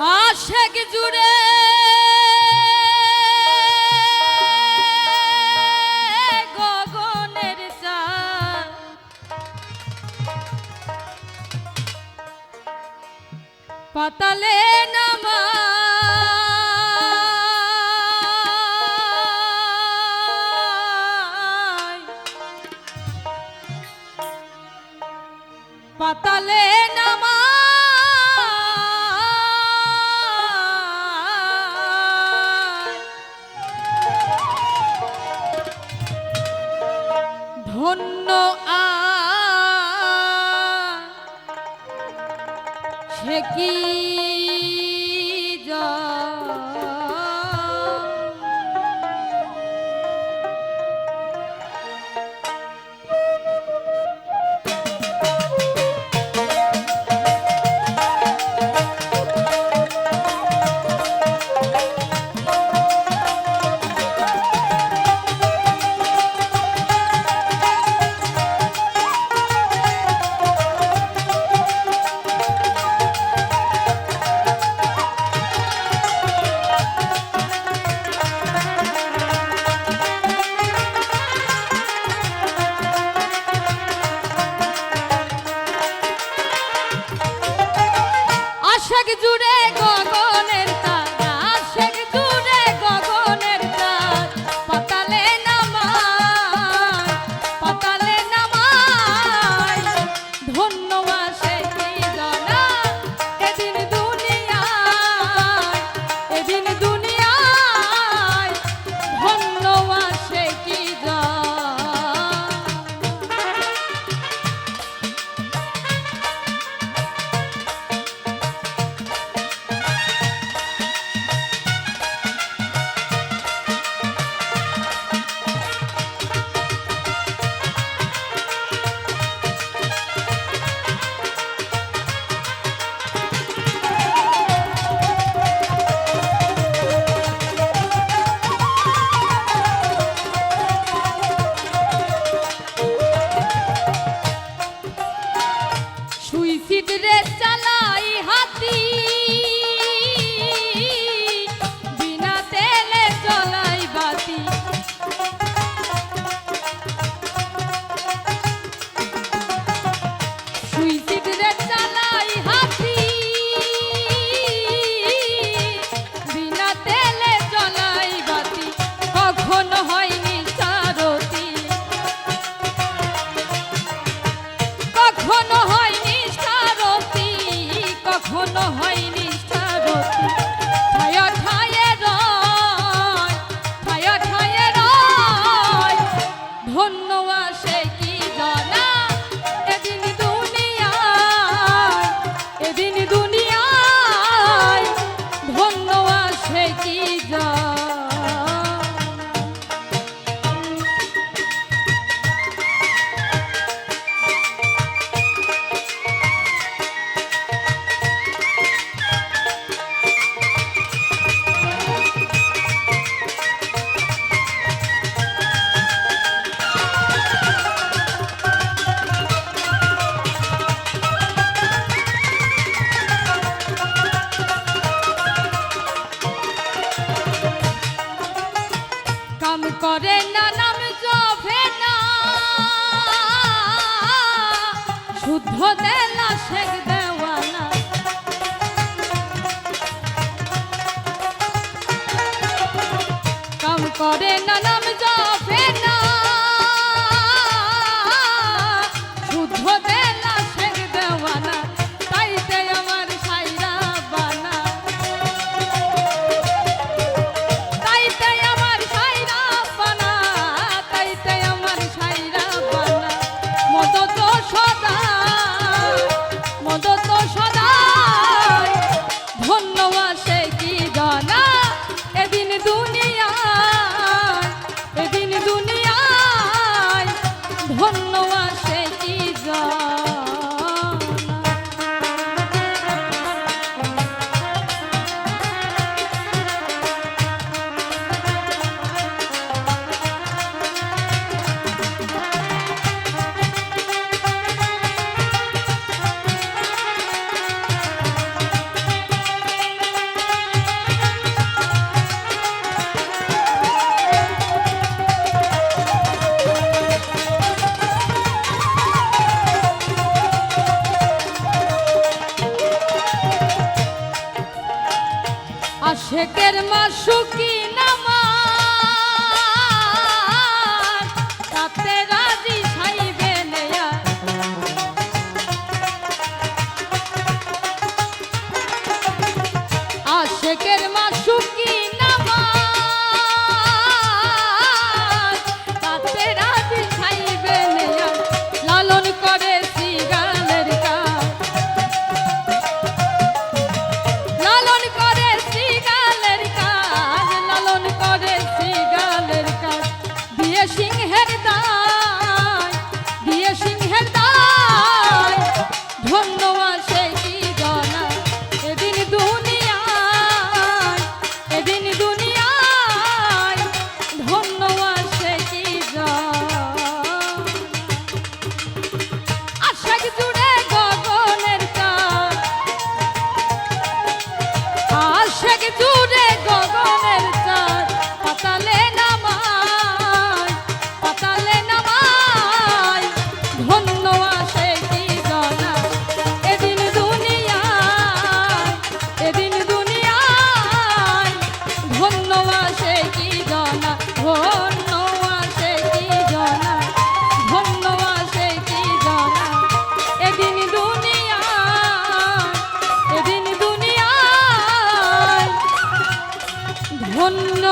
আশেক জুড়ে। গগনের চাঁদ। পাতালে নামা পাতালে নামা ঢেকি না নাম জবে না। শুদ্ধ দেলা শেখ দেওয়ালা কাম করে না নাম জবে না। আশেকের মাসুকি নামার ধন্য